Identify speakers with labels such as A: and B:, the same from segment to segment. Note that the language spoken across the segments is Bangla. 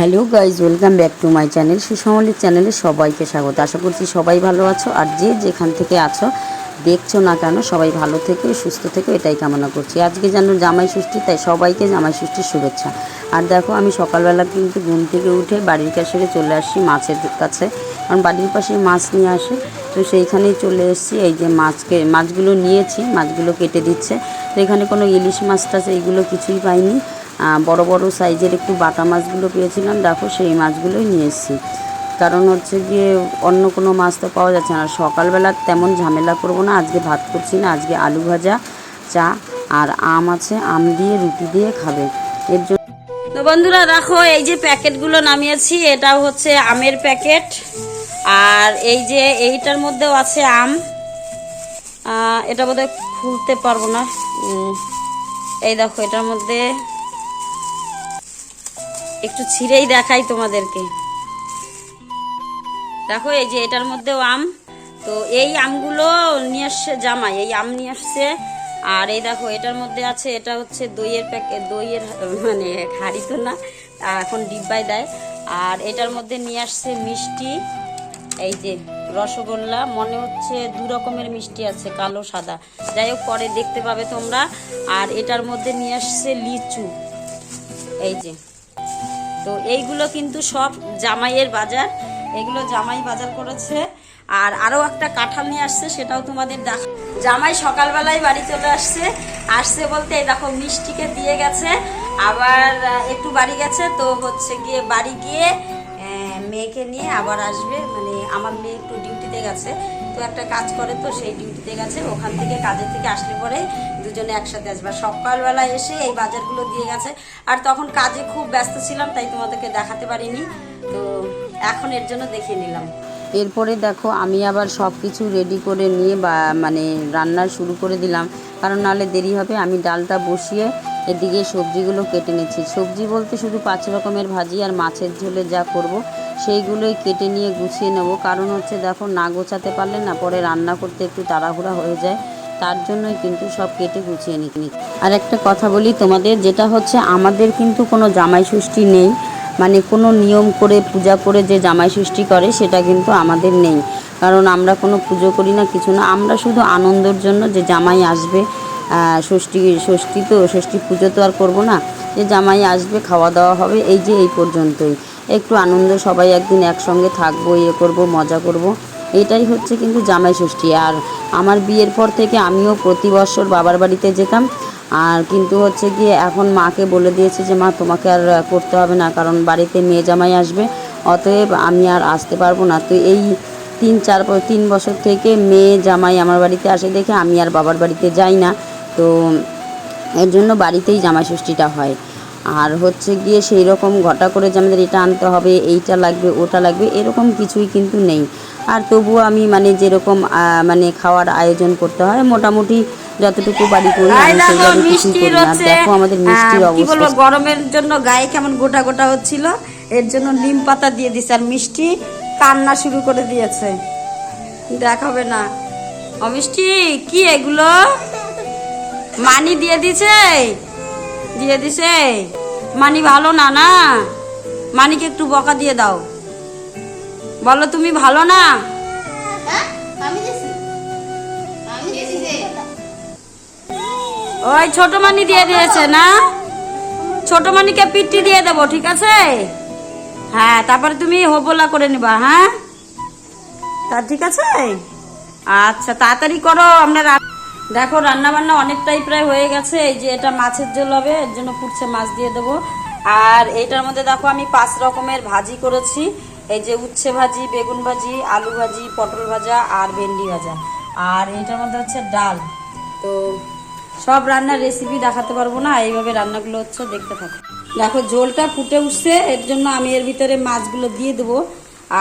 A: Hello guys, welcome back to my channel সুসমলির চ্যানেলে সবাইকে স্বাগত। আশা করছি সবাই ভালো আছো, আর যে যেখান থেকে আছো, দেখছ না কেন, সবাই ভালো থেকে, সুস্থ থেকে, এটাই কামনা করছি। আজকে যেন জামাই ষষ্ঠী, তাই সবাইকে জামাই ষষ্ঠীর শুভেচ্ছা। আর দেখো, আমি সকালবেলা কিন্তু ঘুম থেকে উঠে বাড়ির কাছে চলে আসছি মাছের কাছে। কারণ বাড়ির পাশে মাছ নিয়ে আসে, তো সেইখানেই চলে এসেছি। এই যে মাছকে, মাছগুলো নিয়েছি, মাছগুলো কেটে দিচ্ছে। তো এখানে কোনো ইলিশ মাছ টাছ, এইগুলো কিছুই পাইনি। বড় বড় সাইজের একটু বাটা মাছগুলো পেয়েছিলাম। দেখো সেই মাছগুলোই নিয়ে এসেছি। কারণ হচ্ছে গিয়ে অন্য কোনো মাছ তো পাওয়া যাচ্ছে না। সকালবেলা তেমন ঝামেলা করব না। আজকে ভাত করছি না। আজকে আলু ভাজা, চা আর আম আছে। আম দিয়ে রুটি দিয়ে খাবে। এর জন্য
B: তো বন্ধুরা, দেখো এই যে প্যাকেটগুলো নামিয়েছি। এটাও হচ্ছে আমের প্যাকেট। আর এই যে এইটার মধ্যেও আছে আম। এটা বোধহয় খুলতে পারব না। এই দেখো এটার মধ্যে একটু ছিঁড়েই দেখাই তোমাদেরকে। দেখো, এই যে এটার মধ্যেও আম। তো এই আমগুলো নিয়ে আসছে জামাই, এই আম নিয়ে আসছে। আর এই দেখো, এটার মধ্যে আছে, এটা হচ্ছে দইয়ের প্যাকেট দইয়ের মানে হাড়ি তো না এখন ডিব্বায় দেয়। আর এটার মধ্যে নিয়ে আসছে মিষ্টি, এই যে রসগোল্লা, মনে হচ্ছে দু রকমের মিষ্টি আছে, কালো, সাদা। যাই হোক, পরে দেখতে পাবে তোমরা। আর এটার মধ্যে নিয়ে আসছে লিচু, এই যে। তো এইগুলো কিন্তু সব জামাইয়ের বাজার। এগুলো জামাই বাজার করেছে। আর আরও একটা কাঁঠাল নিয়ে আসছে, সেটাও তোমাদের দেখ জামাই সকালবেলায় বাড়ি চলে আসছে। আসছে বলতে এই দেখো মিষ্টিকে দিয়ে গেছে। আবার একটু বাড়ি গেছে, তো হচ্ছে গিয়ে বাড়ি গিয়ে মেয়েকে নিয়ে আবার আসবে। মানে আমার মেয়ে একটু ডিউটিতে গেছে। তো একটা কাজ করে তো সেই ডিউটিতে গেছে। ওখান থেকে কাজের থেকে আসলে পরে দুজনে একসাথে আসবে। সকালবেলা এসে এই বাজারগুলো দিয়ে গেছে। আর তখন কাজে খুব ব্যস্ত ছিলাম, তাই তোমাদেরকে দেখাতে পারিনি। তো এখন এর জন্য দেখিয়ে নিলাম।
A: এরপরে দেখো, আমি আবার সব কিছু রেডি করে নিয়ে বা মানে রান্না শুরু করে দিলাম। কারণ নাহলে দেরি হবে, আমি ডালটা বসিয়ে এদিকে সবজিগুলো কেটে নিচ্ছি। সবজি বলতে শুধু পাঁচ রকমের ভাজি আর মাছের ঝোলে যা করব, সেইগুলোই কেটে নিয়ে গুছিয়ে নেব। কারণ হচ্ছে দেখো, না গোছাতে পারলে না পরে রান্না করতে একটু তাড়াহুড়া হয়ে যায়, তার জন্যই কিন্তু সব কেটে গুছিয়ে নিই আর একটা কথা বলি তোমাদের, যেটা হচ্ছে আমাদের কিন্তু কোনো জামাই ষষ্ঠী নেই। মানে কোনো নিয়ম করে, পূজা করে যে জামাই ষষ্ঠী করে, সেটা কিন্তু আমাদের নেই। কারণ আমরা কোনো পুজো করি না, কিছু না। আমরা শুধু আনন্দের জন্য যে জামাই আসবে ষষ্ঠী ষষ্ঠী তো, ষষ্ঠী পুজো তো আর করব না। যে জামাই আসবে, খাওয়া দাওয়া হবে, এই যে এই পর্যন্তই। একটু আনন্দ, সবাই একদিন একসঙ্গে থাকব ইয়ে করব, মজা করব। এটাই হচ্ছে কিন্তু জামাই ষষ্ঠী। আর আমার বিয়ের পর থেকে আমিও প্রতি বছর বাবার বাড়িতে যেতাম। আর কিন্তু হচ্ছে গিয়ে এখন মাকে বলে দিয়েছে যে, মা, তোমাকে আর করতে হবে না, কারণ বাড়িতে মেয়ে জামাই আসবে। অতএব আমি আর আসতে পারব না। তো এই তিন, চার, তিন বছর থেকে মেয়ে জামাই আমার বাড়িতে আসে দেখে আমি আর বাবার বাড়িতে যাই না। তো এর জন্য বাড়িতেই জামাই ষষ্ঠীটা হয়। আর হচ্ছে গিয়ে সেই রকম ঘটা করে যে আমাদের এটা আনতে হবে এইটা লাগবে ওটা লাগবে এরকম কিছুই কিন্তু নেই। আর তবুও আমি মানে যেরকম মানে খাওয়ার আয়োজন করতে হয় মোটামুটি যতটুকু বাড়ি করি আমি
B: দেখো
A: কিছুই করি না। দেখো আমাদের মিষ্টির অবস্থা।
B: গরমের জন্য গায়ে কেমন গোটা গোটা হচ্ছিল এর জন্য নিম পাতা দিয়ে দিছে আর মিষ্টি কান্না শুরু করে দিয়েছে। দেখাবে না। অমিষ্টি কি এগুলো? মানি দিয়ে দিছে দিয়ে দিছে মানি ভালো না না? মানিকে একটু বকা দিয়ে দাও। বলো তুমি ভালো না? ওই ছোট মানি দিয়ে দিয়েছে, না? ছোট মানিকে পিটি দিয়ে দেবো, ঠিক আছে? হ্যাঁ তারপরে তুমি হোবলা করে নিবা হ্যাঁ? তা ঠিক আছে? আচ্ছা তাড়াতাড়ি করো, আমরা দেখো রান্না বান্না অনেকটাই প্রায় হয়ে গেছে। এই যে এটা মাছের ঝোল হবে, এর জন্য ফুটছে মাছ দিয়ে দেবো। আর এইটার মধ্যে দেখো, আমি পাঁচ রকমের ভাজি করেছি। এই যে উচ্ছে ভাজি, বেগুন ভাজি, আলু ভাজি, পটল ভাজা আর ভেন্ডি ভাজা। আর এইটার মধ্যে হচ্ছে ডাল। তো সব রান্নার রেসিপি দেখাতে পারব না, এইভাবে রান্নাগুলো হচ্ছে, দেখতে থাকো। দেখো, ঝোলটা ফুটে উঠছে, এর জন্য আমি এর ভিতরে মাছগুলো দিয়ে দেবো।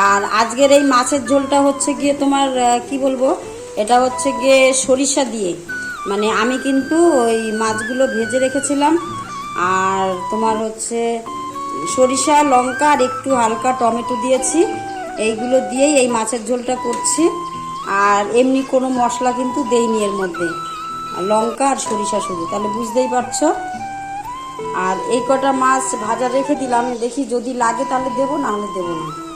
B: আর আজকের এই মাছের ঝোলটা হচ্ছে গিয়ে তোমার কি বলব? এটা হচ্ছে গিয়ে সরিষা দিয়ে। মানে আমি কিন্তু ওই মাছগুলো ভেজে রেখেছিলাম। আর তোমার হচ্ছে সরিষা, লঙ্কা আর একটু হালকা টমেটো দিয়েছি। এইগুলো দিয়েই এই মাছের ঝোলটা করছি। আর এমনি কোনো মশলা কিন্তু দেইনি এর মধ্যে। লঙ্কা আর সরিষা শুধু, তাহলে বুঝতেই পারছ? আর এই কটা মাছ ভাজা রেখে দিলাম। দেখি যদি লাগে তাহলে দেবো, না হলে দেবো না।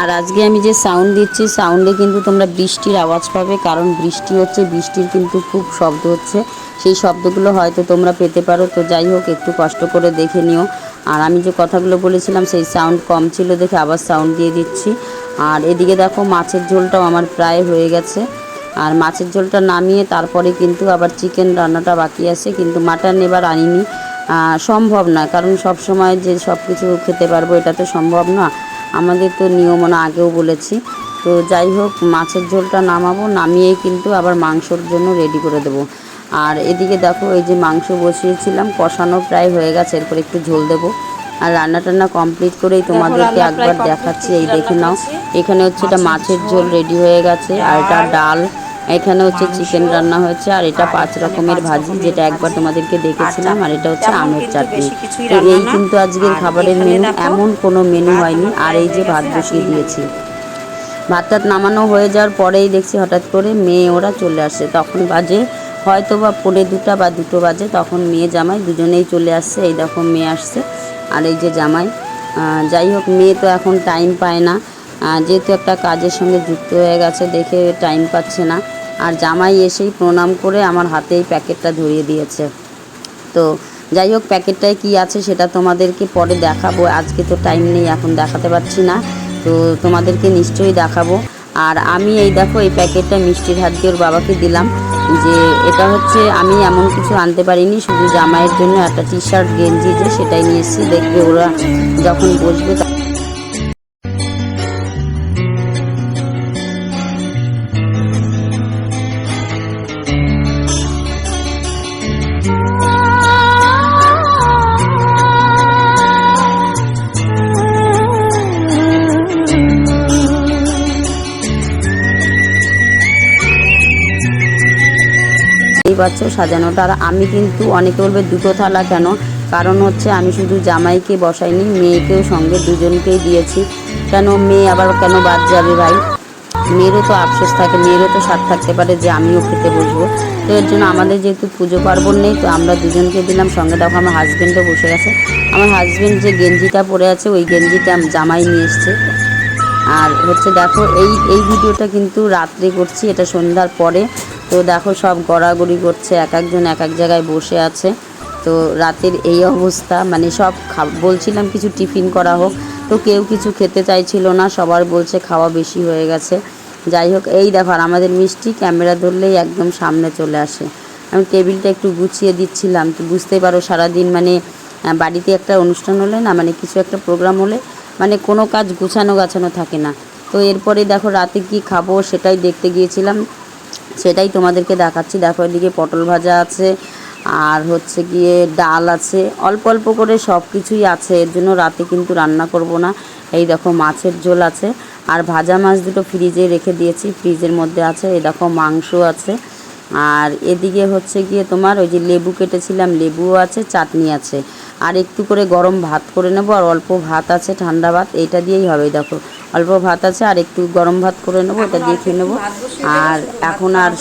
A: আর আজকে আমি যে সাউন্ড দিচ্ছি সাউন্ডে কিন্তু তোমরা বৃষ্টির আওয়াজ পাবে, কারণ বৃষ্টি হচ্ছে, বৃষ্টির কিন্তু খুব শব্দ হচ্ছে। সেই শব্দগুলো হয়তো তোমরা পেতে পারো। তো যাই হোক, একটু কষ্ট করে দেখে নিও। আর আমি যে কথাগুলো বলেছিলাম, সেই সাউন্ড কম ছিল দেখে আবার সাউন্ড দিয়ে দিচ্ছি। আর এদিকে দেখো, মাছের ঝোলটাও আমার প্রায় হয়ে গেছে। আর মাছের ঝোলটা নামিয়ে তারপরে কিন্তু আবার চিকেন রান্নাটা বাকি আছে। কিন্তু মাটন এবার আনিনি। সম্ভব না কারণ সব সময় যে সব কিছু খেতে পারব, এটা তো সম্ভব না। আমাদের তো নিয়ম না আগেও বলেছি। তো যাই হোক মাছের ঝোলটা নামাবো নামিয়েই কিন্তু আবার মাংসর জন্য রেডি করে দেবো। আর এদিকে দেখো এই যে মাংস বসিয়েছিলাম কষানো প্রায় হয়ে গেছে এরপর একটু ঝোল দেবো। আর রান্না টান্না কমপ্লিট করেই তোমাদেরকে একবার দেখাচ্ছি এই দেখে নাও। এখানে হচ্ছে এটা মাছের ঝোল। রেডি হয়ে গেছে আর এটা ডাল। এখানে হচ্ছে চিকেন রান্না হয়েছে, আর এটা পাঁচ রকমের ভাজি, যেটা একবার তোমাদেরকে দেখেছিলাম, আর এটা হচ্ছে আমের চাটনি। তো এই কিন্তু আজকের খাবারের মেনু এমন কোনো মেনু হয়নি, আর এই যে ভাত বসিয়ে দিয়েছি। ভাত টাত নামানো হয়ে যাওয়ার পরেই দেখছি হঠাৎ করে মেয়ে ওরা চলে আসছে। তখন বাজে হয়তো বা পৌনে দুটা বা দুটো বাজে, তখন মেয়ে জামাই দুজনেই চলে আসছে। এই দেখো মেয়ে আসছে, আর এই যে জামাই। যাই হোক, মেয়ে তো এখন টাইম পায় না। যেহেতু একটা কাজের সঙ্গে যুক্ত হয়ে গেছে, দেখে টাইম পাচ্ছে না। আর জামাই এসেই প্রণাম করে আমার হাতে এই প্যাকেটটা ধরিয়ে দিয়েছে। তো যাই হোক, প্যাকেটটায় কি আছে সেটা তোমাদেরকে পরে দেখাবো। আজকে তো টাইম নেই, এখন দেখাতে পারছি না। তো তোমাদেরকে নিশ্চয়ই দেখাবো। আর আমি এই দেখো, এই প্যাকেটটা মিষ্টির হাত দিয়ে ওর বাবাকে দিলাম যে এটা হচ্ছে আমি এমন কিছু আনতে পারিনি, শুধু জামাইয়ের জন্য একটা টি শার্ট গেঞ্জি যে সেটাই নিয়ে এসেছি। দেখবে ওরা যখন বসবে এই পাচ্ছ সাজানোটা। আর আমি কিন্তু অনেকে বলবে, দুটো থালা কেন? কারণ হচ্ছে আমি শুধু জামাইকে বসাইনি, মেয়েকেও সঙ্গে দুজনকেই দিয়েছি। কেন মেয়ে আবার কেন বাদ যাবে ভাই? মেয়েরও তো আফসোস থাকে, মেয়েরও তো স্বাদ থাকতে পারে যে আমিও খেতে বসবো। তো এর জন্য আমাদের যেহেতু পুজো পার্বণ নেই, তো আমরা দুজনকে দিলাম। সঙ্গে দেখো, আমার হাজব্যান্ডও বসে গেছে। আমার হাজব্যান্ড যে গেঞ্জিটা পরে আছে, ওই গেঞ্জিটা জামাই নিয়ে এসছে। আর হচ্ছে দেখো এই এই ভিডিওটা কিন্তু রাত্রে করছি, এটা সন্ধ্যার পরে। তো দেখো সব গড়াগড়ি করছে, এক একজন এক এক জায়গায় বসে আছে। তো রাতের এই অবস্থা মানে সব বলছিলাম কিছু টিফিন করা হোক। তো কেউ কিছু খেতে চাইছিল না, সবার বলছে খাওয়া বেশি হয়ে গেছে। যাই হোক, এই দেখো, আর আমাদের মিষ্টি ক্যামেরা ধরলেই একদম সামনে চলে আসে। আমি টেবিলটা একটু গুছিয়ে দিচ্ছিলাম, তো বুঝতেই পারো সারাদিন মানে বাড়িতে একটা অনুষ্ঠান হলে না মানে কিছু একটা প্রোগ্রাম হলে মানে কোনো কাজ গুছানো গাছানো থাকে না। তো এরপরে দেখো রাতে কি খাব সেটাই দেখতে গিয়েছিলাম। সেটাই তোমাদেরকে দেখাচ্ছি। দেখো এদিকে পটল ভাজা আছে, আর হচ্ছে গিয়ে ডাল আছে। অল্প অল্প করে সব কিছুই আছে, এর জন্য রাতে কিন্তু রান্না করব না। এই দেখো মাছের ঝোল আছে, আর ভাজা মাছ দুটো ফ্রিজে রেখে দিয়েছি, ফ্রিজের মধ্যে আছে। এই দেখো মাংস আছে, আর এদিকে হচ্ছে গিয়ে তোমার ওই যে লেবু কেটেছিলাম, লেবুও আছে, চাটনি আছে। আর একটু করে গরম ভাত করে নেব, আর অল্প ভাত আছে, ঠান্ডা ভাত, এইটা দিয়েই হবে, দেখো। অল্প ভাত আছে, আর একটু গরম ভাত করে নেব, এটা দিয়ে খেয়ে নেব। আর এখন আর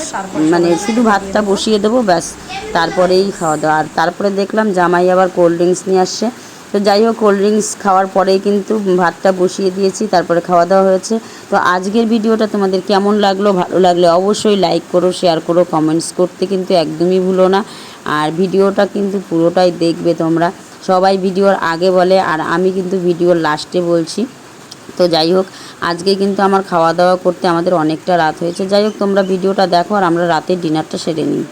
A: মানে শুধু ভাতটা বসিয়ে দেবো, ব্যাস, তারপরেই খাওয়া দাওয়া। আর তারপরে দেখলাম জামাই আবার কোল্ড ড্রিঙ্কস নিয়ে আসছে। তো যাই হোক, কোল্ড ড্রিঙ্কস খাওয়ার পরেই কিন্তু ভাতটা বসিয়ে দিয়েছি, তারপরে খাওয়া দাওয়া হয়েছে। তো আজকের ভিডিওটা তোমাদের কেমন লাগল, ভালো লাগলে অবশ্যই লাইক করো, শেয়ার করো, কমেন্টস করতে কিন্তু একদমই ভুলো না। আর ভিডিওটা কিন্তু পুরোটাই দেখবে তোমরা। সবাই ভিডিওর আগে বলে, আর আমি কিন্তু ভিডিওর লাস্টে বলছি। তো যাই হোক, আজকে কিন্তু আমার খাওয়া দাওয়া করতে আমাদের অনেকটা রাত হয়েছে। যাই হোক, তোমরা ভিডিওটা দেখো আর আমরা রাতের ডিনারটা সেরে নিই।